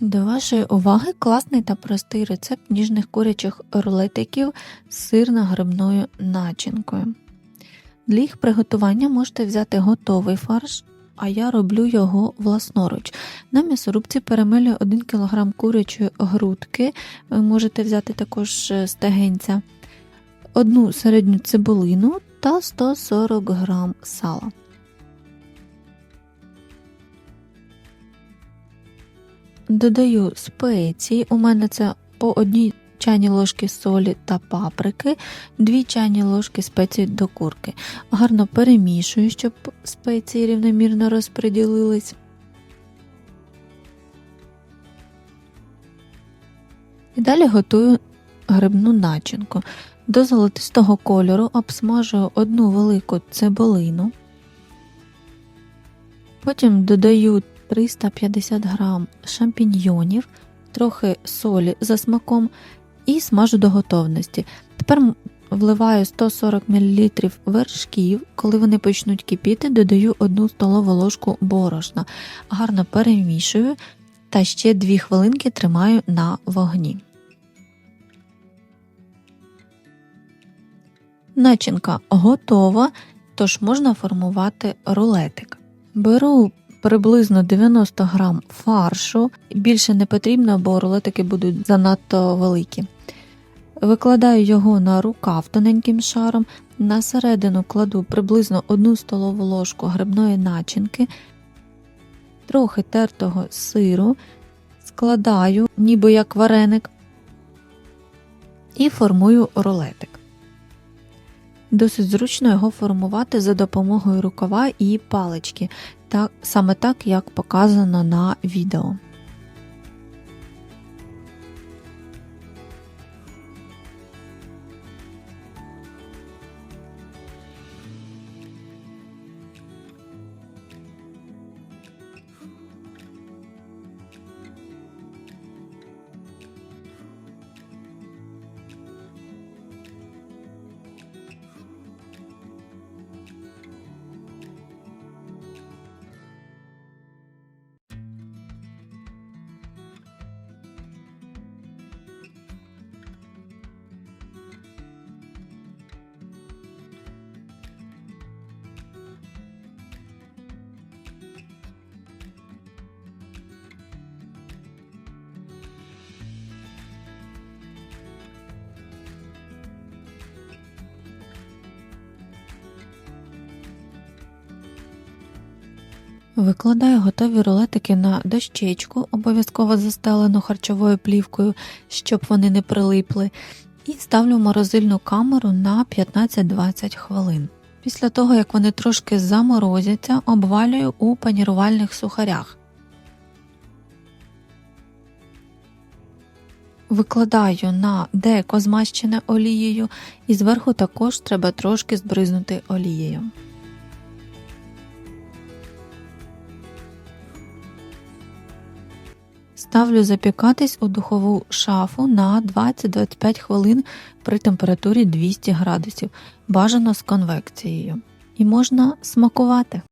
До вашої уваги класний та простий рецепт ніжних курячих рулетиків з сирно-грибною начинкою. Для їх приготування можете взяти готовий фарш, а я роблю його власноруч. На м'ясорубці перемилюю 1 кг курячої грудки, ви можете взяти також е, стегенця, одну середню цибулину та 140 г сала. Додаю спеції. У мене це по одній чайній ложки солі та паприки, 2 чайні ложки спецій до курки. Гарно перемішую, щоб спеції рівномірно розподілились. І далі готую грибну начинку. До золотистого кольору обсмажую одну велику цибулину. Потім додаю 350 г шампіньйонів, трохи солі за смаком і смажу до готовності. Тепер вливаю 140 мл вершків, коли вони почнуть кипіти, додаю 1 столову ложку борошна, гарно перемішую та ще 2 хвилинки тримаю на вогні. Начинка готова, тож можна формувати рулетик. Беру приблизно 90 грам фаршу, більше не потрібно, бо рулетики будуть занадто великі. Викладаю його на рукав тоненьким шаром, на середину кладу приблизно 1 столову ложку грибної начинки, трохи тертого сиру, складаю, ніби як вареник, і формую рулетик. Досить зручно його формувати за допомогою рукава і палички, так, саме так, як показано на відео. Викладаю готові рулетики на дощечку, обов'язково застелену харчовою плівкою, щоб вони не прилипли, і ставлю в морозильну камеру на 15-20 хвилин. Після того, як вони трошки заморозяться, обвалюю у панірувальних сухарях. Викладаю на деко змащене олією, і зверху також треба трошки збризнути олією. Ставлю запікатись у духову шафу на 20-25 хвилин при температурі 200 градусів, бажано з конвекцією. І можна смакувати.